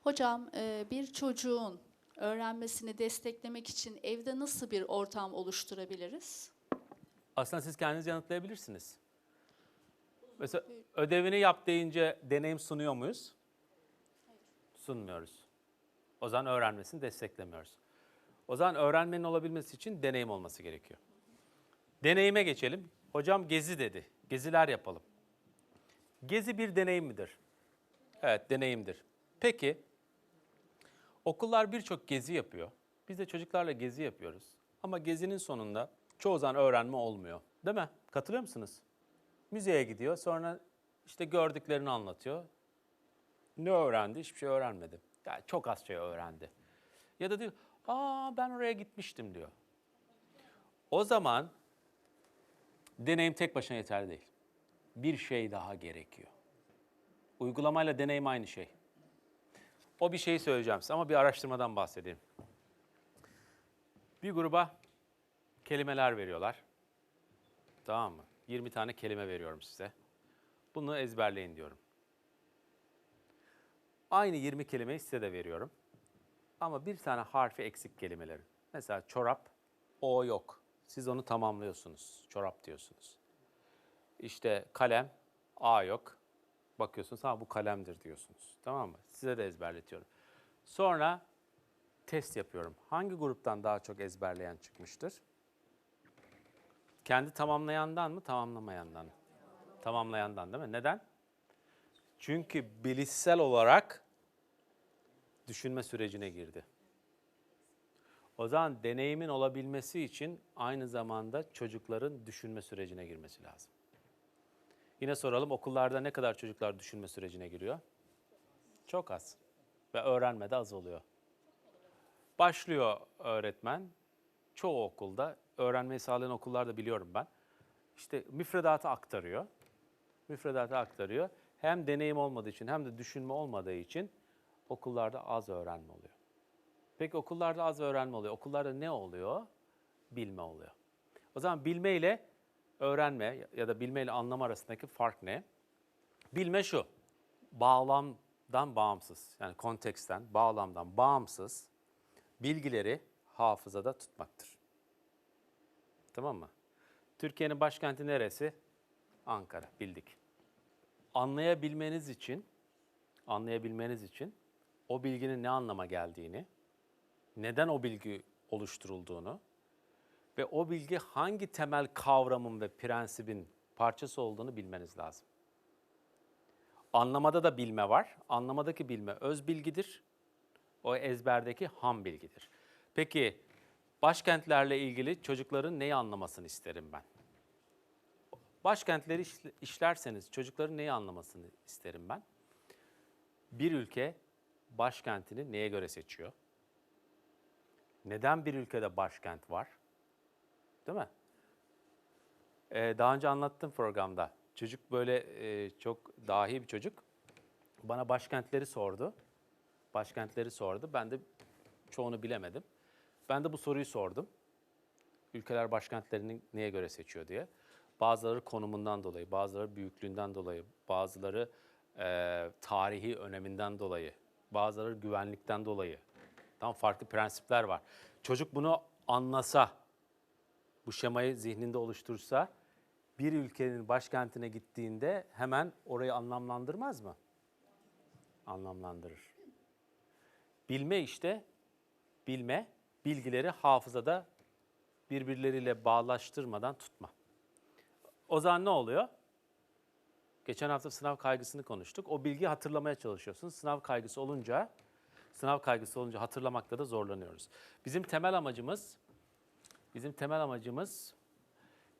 Hocam e, bir çocuğun öğrenmesini desteklemek için evde nasıl bir ortam oluşturabiliriz? Aslında siz kendiniz yanıtlayabilirsiniz. Mesela ödevini yap deyince deneyim sunuyor muyuz? Sunmuyoruz. O zaman öğrenmesini desteklemiyoruz. O zaman öğrenmenin olabilmesi için deneyim olması gerekiyor. Deneyime geçelim. Hocam gezi dedi. Geziler yapalım. Gezi bir deneyim midir? Evet, deneyimdir. Peki, okullar birçok gezi yapıyor. Biz de çocuklarla gezi yapıyoruz. Ama gezinin sonunda çoğu zaman öğrenme olmuyor. Değil mi? Katılıyor musunuz? Müzeye gidiyor, sonra işte gördüklerini anlatıyor. Ne öğrendi? Hiçbir şey öğrenmedi. Yani çok az şey öğrendi. Ya da diyor, aa ben oraya gitmiştim diyor. O zaman deneyim tek başına yeterli değil. Bir şey daha gerekiyor. Uygulamayla deneyim aynı şey. O bir şeyi söyleyeceğim size ama bir araştırmadan bahsedeyim. Bir gruba kelimeler veriyorlar. Tamam mı? 20 tane kelime veriyorum size. Bunu ezberleyin diyorum. Aynı 20 kelimeyi size de veriyorum. Ama bir tane harfi eksik kelimelerin. Mesela çorap, o yok. Siz onu tamamlıyorsunuz. Çorap diyorsunuz. İşte kalem, a yok. Bakıyorsunuz, ha bu kalemdir diyorsunuz. Tamam mı? Size de ezberletiyorum. Sonra test yapıyorum. Hangi gruptan daha çok ezberleyen çıkmıştır? Kendi tamamlayandan mı, tamamlamayandan mı? Tamamlayandan değil mi? Neden? Çünkü bilişsel olarak düşünme sürecine girdi. O zaman deneyimin olabilmesi için aynı zamanda çocukların düşünme sürecine girmesi lazım. Yine soralım okullarda ne kadar çocuklar düşünme sürecine giriyor? Çok az. Ve öğrenme de az oluyor. Başlıyor öğretmen. Çoğu okulda, öğrenmeyi sağlayan okullarda biliyorum ben. İşte müfredatı aktarıyor. Müfredatı aktarıyor. Hem deneyim olmadığı için hem de düşünme olmadığı için okullarda az öğrenme oluyor. Peki okullarda az öğrenme oluyor. Okullarda ne oluyor? Bilme oluyor. O zaman bilme ile öğrenme ya da bilme ile anlama arasındaki fark ne? Bilme şu, bağlamdan bağımsız, yani konteksten, bağlamdan bağımsız bilgileri hafızada tutmaktır. Tamam mı? Türkiye'nin başkenti neresi? Ankara, bildik. Anlayabilmeniz için, anlayabilmeniz için o bilginin ne anlama geldiğini, neden o bilgi oluşturulduğunu ve o bilgi hangi temel kavramın ve prensibin parçası olduğunu bilmeniz lazım. Anlamada da bilme var. Anlamadaki bilme öz bilgidir. O ezberdeki ham bilgidir. Peki başkentlerle ilgili çocukların neyi anlamasını isterim ben? Başkentleri işle- işlerseniz çocukların neyi anlamasını isterim ben? Bir ülke başkentini neye göre seçiyor? Neden bir ülkede başkent var? Değil mi? Ee, daha önce anlattım programda. Çocuk böyle e, çok dahi bir çocuk. Bana başkentleri sordu. Başkentleri sordu. Ben de çoğunu bilemedim. Ben de bu soruyu sordum. Ülkeler başkentlerini neye göre seçiyor diye. Bazıları konumundan dolayı, bazıları büyüklüğünden dolayı, bazıları e, tarihi öneminden dolayı, bazıları güvenlikten dolayı. Tam farklı prensipler var. Çocuk bunu anlasa, bu şemayı zihninde oluştursa bir ülkenin başkentine gittiğinde hemen orayı anlamlandırmaz mı? Anlamlandırır. Bilme işte, bilme, bilgileri hafızada birbirleriyle bağlaştırmadan tutma. O zaman ne oluyor? Geçen hafta sınav kaygısını konuştuk. O bilgiyi hatırlamaya çalışıyorsun. Sınav kaygısı olunca, sınav kaygısı olunca hatırlamakta da zorlanıyoruz. Bizim temel amacımız, bizim temel amacımız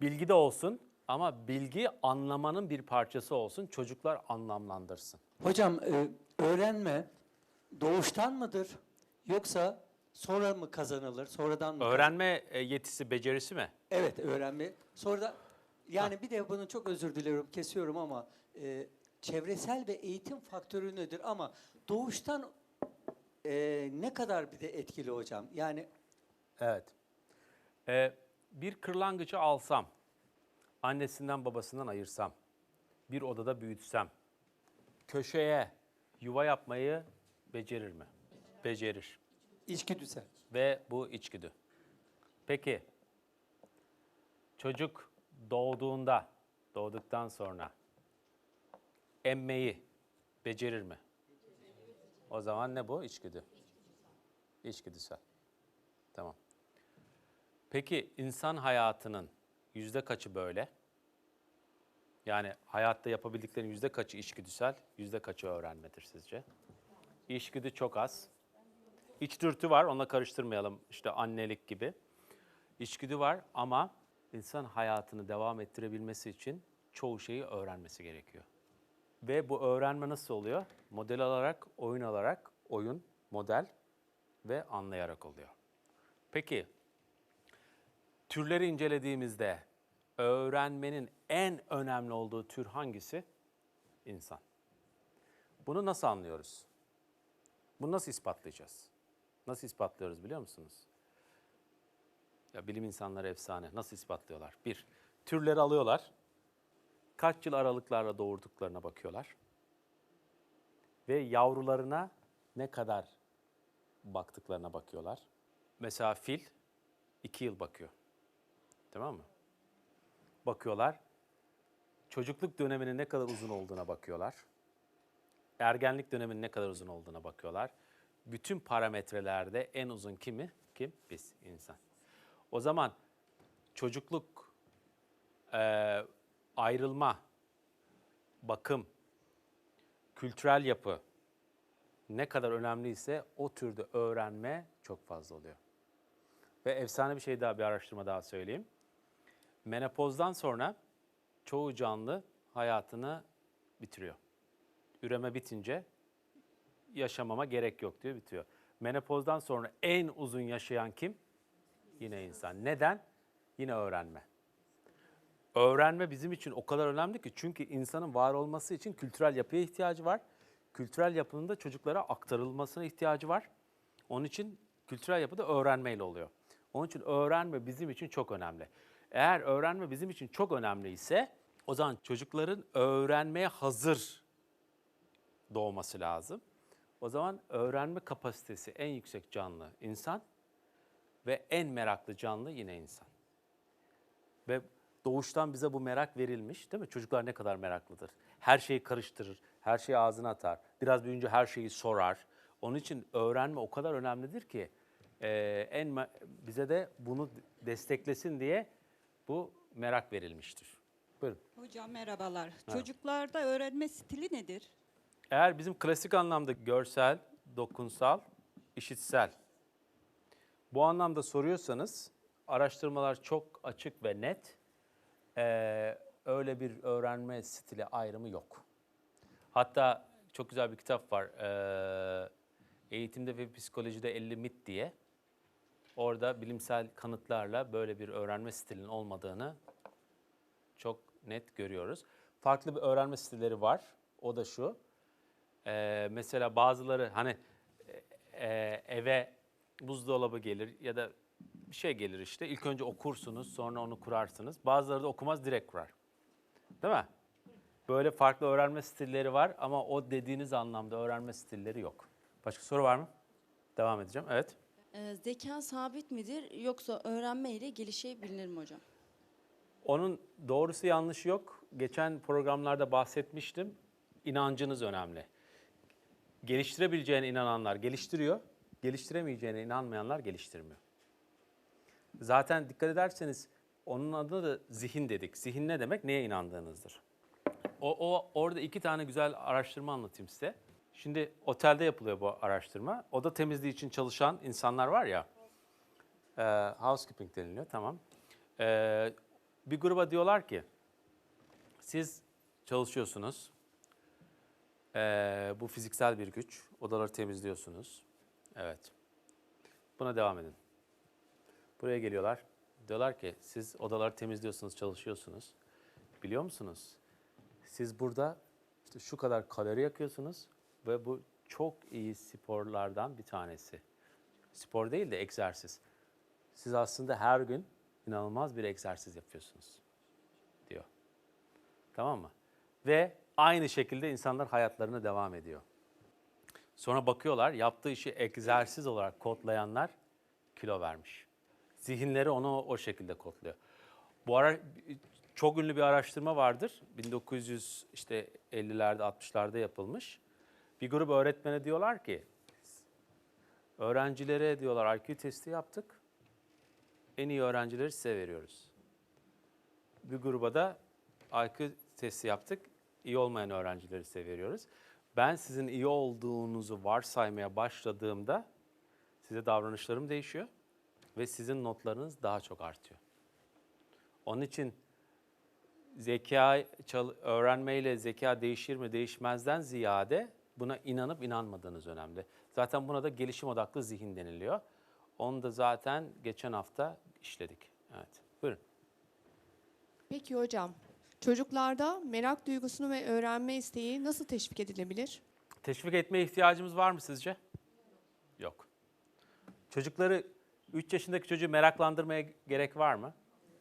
bilgi de olsun ama bilgi anlamanın bir parçası olsun. Çocuklar anlamlandırsın. Hocam e, öğrenme doğuştan mıdır yoksa sonra mı kazanılır? Sonradan mı? Öğrenme e, yetisi, becerisi mi? Evet öğrenme. Sonra da yani bir de bunu çok özür diliyorum kesiyorum ama e, çevresel ve eğitim faktörü nedir ama doğuştan e, ne kadar bir de etkili hocam? Yani Evet. Ee, bir kırlangıcı alsam, annesinden babasından ayırsam, bir odada büyütsem, köşeye yuva yapmayı becerir mi? Becerir. İçgüdüsel. Ve bu içgüdü. Peki çocuk doğduğunda, doğduktan sonra emmeyi becerir mi? O zaman ne bu? İçgüdü. İçgüdüsel. Tamam. Peki insan hayatının yüzde kaçı böyle? Yani hayatta yapabildiklerinin yüzde kaçı içgüdüsel, yüzde kaçı öğrenmedir sizce? İçgüdü çok az. İç dürtü var, onunla karıştırmayalım işte annelik gibi. İçgüdü var ama insan hayatını devam ettirebilmesi için çoğu şeyi öğrenmesi gerekiyor. Ve bu öğrenme nasıl oluyor? Model alarak, oyun alarak, oyun, model ve anlayarak oluyor. Peki, türleri incelediğimizde öğrenmenin en önemli olduğu tür hangisi? İnsan. Bunu nasıl anlıyoruz? Bunu nasıl ispatlayacağız? Nasıl ispatlıyoruz biliyor musunuz? Ya bilim insanları efsane. Nasıl ispatlıyorlar? Bir, türleri alıyorlar. Kaç yıl aralıklarla doğurduklarına bakıyorlar. Ve yavrularına ne kadar baktıklarına bakıyorlar. Mesela fil iki yıl bakıyor. Tamam mı? Bakıyorlar. Çocukluk döneminin ne kadar uzun olduğuna bakıyorlar ergenlik döneminin ne kadar uzun olduğuna bakıyorlar. Bütün parametrelerde en uzun kimi? Kim? Biz, insan. O zaman çocukluk, eee, ayrılma, bakım, kültürel yapı ne kadar önemliyse o türde öğrenme çok fazla oluyor. Ve efsane bir şey daha, bir araştırma daha söyleyeyim. Menopozdan sonra çoğu canlı hayatını bitiriyor üreme bitince yaşamama gerek yok diyor bitiyor. Menopozdan sonra en uzun yaşayan kim? Yine insan. Neden? Yine öğrenme. Öğrenme bizim için o kadar önemli ki çünkü insanın var olması için kültürel yapıya ihtiyacı var. Kültürel yapının da çocuklara aktarılmasına ihtiyacı var. Onun için kültürel yapı da öğrenmeyle oluyor. Onun için öğrenme bizim için çok önemli. Eğer öğrenme bizim için çok önemli ise o zaman çocukların öğrenmeye hazır doğması lazım. O zaman öğrenme kapasitesi en yüksek canlı insan ve en meraklı canlı yine insan. Ve doğuştan bize bu merak verilmiş değil mi? Çocuklar ne kadar meraklıdır. Her şeyi karıştırır, her şeyi ağzına atar. Biraz büyüyünce her şeyi sorar. Onun için öğrenme o kadar önemlidir ki e, en bize de bunu desteklesin diye bu merak verilmiştir. Buyurun. Hocam merhabalar. Çocuklarda öğrenme stili nedir? Eğer bizim klasik anlamda görsel, dokunsal, işitsel bu anlamda soruyorsanız araştırmalar çok açık ve net. Ee, öyle bir öğrenme stili ayrımı yok. Hatta çok güzel bir kitap var. ee, Eğitimde ve Psikolojide 50 mit diye. Orada bilimsel kanıtlarla böyle bir öğrenme stilinin olmadığını çok net görüyoruz. Farklı bir öğrenme stilleri var. O da şu. Ee, mesela bazıları hani e, e, eve buzdolabı gelir ya da bir şey gelir işte. İlk önce okursunuz, sonra onu kurarsınız. Bazıları da okumaz, direkt kurar. Değil mi? Böyle farklı öğrenme stilleri var ama o dediğiniz anlamda öğrenme stilleri yok. Başka soru var mı? Devam edeceğim. Evet. Ee, zeka sabit midir yoksa öğrenme ile gelişebilir mi hocam? Onun doğrusu yanlışı yok. Geçen programlarda bahsetmiştim. İnancınız önemli. Geliştirebileceğine inananlar geliştiriyor, geliştiremeyeceğine inanmayanlar geliştirmiyor. Zaten dikkat ederseniz onun adına da zihin dedik. Zihin ne demek? Neye inandığınızdır. O, o orada iki tane güzel araştırma anlatayım size. Şimdi otelde yapılıyor bu araştırma. Oda temizliği için çalışan insanlar var ya. E, housekeeping deniliyor, tamam. E, bir gruba diyorlar ki, siz çalışıyorsunuz, ee, bu fiziksel bir güç. Odaları temizliyorsunuz. Evet. Buna devam edin. Buraya geliyorlar. Diyorlar ki siz odaları temizliyorsunuz, çalışıyorsunuz. Biliyor musunuz? Siz burada işte şu kadar kalori yakıyorsunuz ve bu çok iyi sporlardan bir tanesi. Spor değil de egzersiz. Siz aslında her gün inanılmaz bir egzersiz yapıyorsunuz diyor. Tamam mı? Ve aynı şekilde insanlar hayatlarına devam ediyor. Sonra bakıyorlar yaptığı işi egzersiz olarak kodlayanlar kilo vermiş. Zihinleri onu o şekilde kodluyor. Bu ara çok ünlü bir araştırma vardır. 1900 işte 50'lerde 60'larda yapılmış. Bir grup öğretmene diyorlar ki öğrencilere diyorlar IQ testi yaptık. En iyi öğrencileri size veriyoruz. Bir gruba da IQ testi yaptık. İyi olmayan öğrencileri size veriyoruz. Ben sizin iyi olduğunuzu varsaymaya başladığımda size davranışlarım değişiyor ve sizin notlarınız daha çok artıyor. Onun için zeka öğrenmeyle zeka değişir mi değişmezden ziyade buna inanıp inanmadığınız önemli. Zaten buna da gelişim odaklı zihin deniliyor. Onu da zaten geçen hafta işledik. Evet. Buyurun. Peki hocam, çocuklarda merak duygusunu ve öğrenme isteği nasıl teşvik edilebilir? Teşvik etmeye ihtiyacımız var mı sizce? Yok. Çocukları 3 yaşındaki çocuğu meraklandırmaya gerek var mı?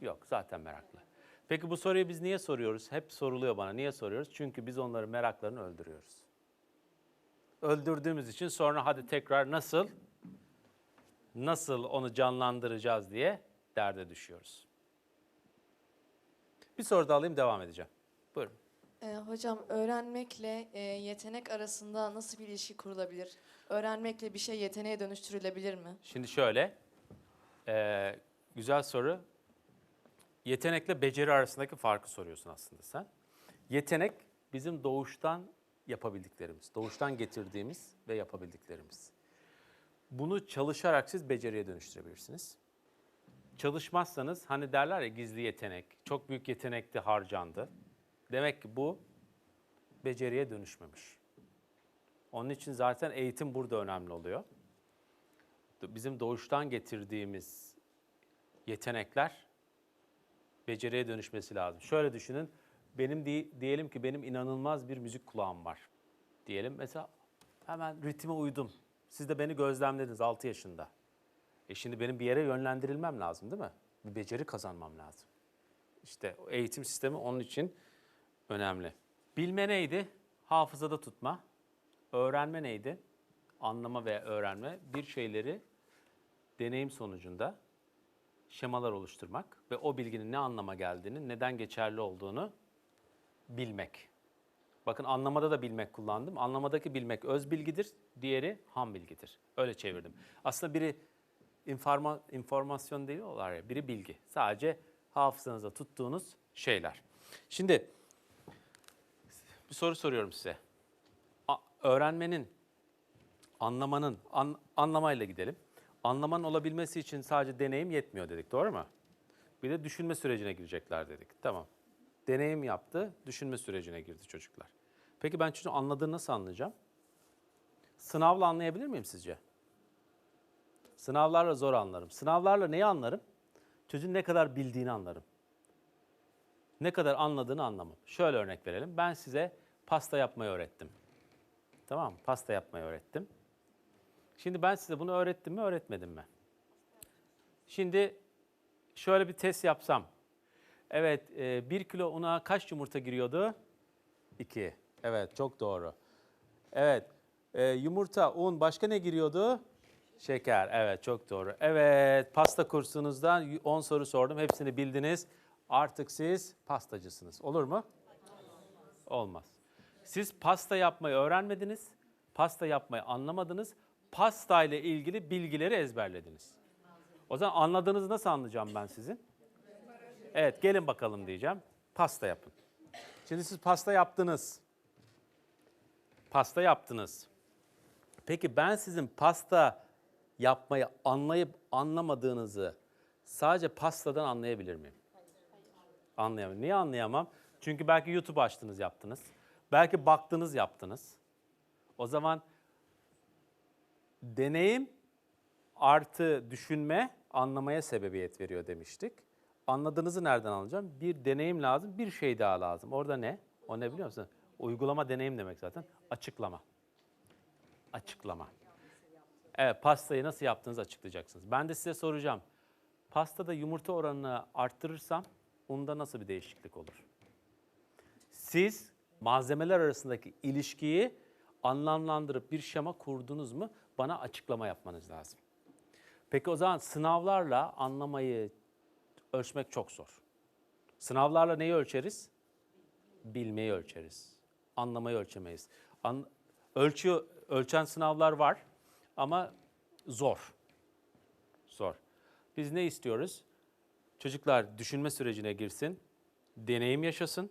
Yok, zaten meraklı. Peki bu soruyu biz niye soruyoruz? Hep soruluyor bana. Niye soruyoruz? Çünkü biz onların meraklarını öldürüyoruz. Öldürdüğümüz için sonra hadi tekrar nasıl nasıl onu canlandıracağız diye derde düşüyoruz. Bir soru da alayım devam edeceğim. Buyurun. Ee, hocam öğrenmekle e, yetenek arasında nasıl bir ilişki kurulabilir? Öğrenmekle bir şey yeteneğe dönüştürülebilir mi? Şimdi şöyle, eee, güzel soru. Yetenekle beceri arasındaki farkı soruyorsun aslında sen. Yetenek bizim doğuştan yapabildiklerimiz, doğuştan getirdiğimiz ve yapabildiklerimiz. Bunu çalışarak siz beceriye dönüştürebilirsiniz. Çalışmazsanız hani derler ya gizli yetenek, çok büyük yetenekti harcandı. Demek ki bu beceriye dönüşmemiş. Onun için zaten eğitim burada önemli oluyor bizim doğuştan getirdiğimiz yetenekler beceriye dönüşmesi lazım. Şöyle düşünün, benim di- diyelim ki benim inanılmaz bir müzik kulağım var. Diyelim mesela hemen ritme uydum. Siz de beni gözlemlediniz 6 yaşında. E şimdi benim bir yere yönlendirilmem lazım değil mi? Bir beceri kazanmam lazım. İşte eğitim sistemi onun için önemli. Bilme neydi? Hafızada tutma. Öğrenme neydi? Anlama ve öğrenme. Bir şeyleri deneyim sonucunda şemalar oluşturmak ve o bilginin ne anlama geldiğini, neden geçerli olduğunu bilmek. Bakın anlamada da bilmek kullandım. Anlamadaki bilmek öz bilgidir, diğeri ham bilgidir. Öyle çevirdim. Aslında biri informa, informasyon diyorlar ya, biri bilgi. Sadece hafızanızda tuttuğunuz şeyler. Şimdi bir soru soruyorum size. A- öğrenmenin, anlamanın, an, anlamayla gidelim. Anlamanın olabilmesi için sadece deneyim yetmiyor dedik, doğru mu? Bir de düşünme sürecine girecekler dedik. Tamam. Deneyim yaptı, düşünme sürecine girdi çocuklar. Peki ben çocuğun anladığını nasıl anlayacağım? Sınavla anlayabilir miyim sizce? Sınavlarla zor anlarım. Sınavlarla neyi anlarım? Çocuğun ne kadar bildiğini anlarım. Ne kadar anladığını anlamam. Şöyle örnek verelim. Ben size pasta yapmayı öğrettim. Tamam mı? Pasta yapmayı öğrettim. Şimdi ben size bunu öğrettim mi, öğretmedim mi? Şimdi şöyle bir test yapsam. Evet, e, bir kilo una kaç yumurta giriyordu? İki. Evet, çok doğru. Evet, e, yumurta, un, başka ne giriyordu? Şeker. Evet, çok doğru. Evet, pasta kursunuzdan 10 soru sordum. Hepsini bildiniz. Artık siz pastacısınız. Olur mu? Olmaz. Siz pasta yapmayı öğrenmediniz. Pasta yapmayı anlamadınız. Pasta ile ilgili bilgileri ezberlediniz. O zaman anladığınızı nasıl anlayacağım ben sizin? Evet gelin bakalım diyeceğim. Pasta yapın. Şimdi siz pasta yaptınız. Pasta yaptınız. Peki ben sizin pasta yapmayı anlayıp anlamadığınızı sadece pastadan anlayabilir miyim? Anlayamam. Niye anlayamam? Çünkü belki YouTube açtınız yaptınız. Belki baktınız yaptınız. O zaman deneyim artı düşünme anlamaya sebebiyet veriyor demiştik. Anladığınızı nereden alacağım? Bir deneyim lazım, bir şey daha lazım. Orada ne? O ne biliyor musun? Uygulama deneyim demek zaten. Açıklama. Açıklama. Evet, pastayı nasıl yaptığınızı açıklayacaksınız. Ben de size soracağım. Pastada yumurta oranını arttırırsam unda nasıl bir değişiklik olur? Siz malzemeler arasındaki ilişkiyi anlamlandırıp bir şema kurdunuz mu bana açıklama yapmanız lazım. Peki o zaman sınavlarla anlamayı ölçmek çok zor. Sınavlarla neyi ölçeriz? Bilmeyi ölçeriz. Anlamayı ölçemeyiz. An- ölçüyor, ölçen sınavlar var ama zor. Zor. Biz ne istiyoruz? Çocuklar düşünme sürecine girsin, deneyim yaşasın.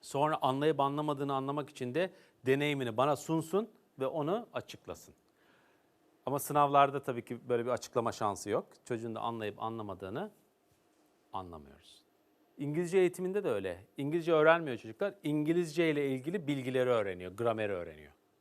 Sonra anlayıp anlamadığını anlamak için de deneyimini bana sunsun ve onu açıklasın. Ama sınavlarda tabii ki böyle bir açıklama şansı yok. Çocuğun da anlayıp anlamadığını anlamıyoruz. İngilizce eğitiminde de öyle. İngilizce öğrenmiyor çocuklar. İngilizce ile ilgili bilgileri öğreniyor, grameri öğreniyor.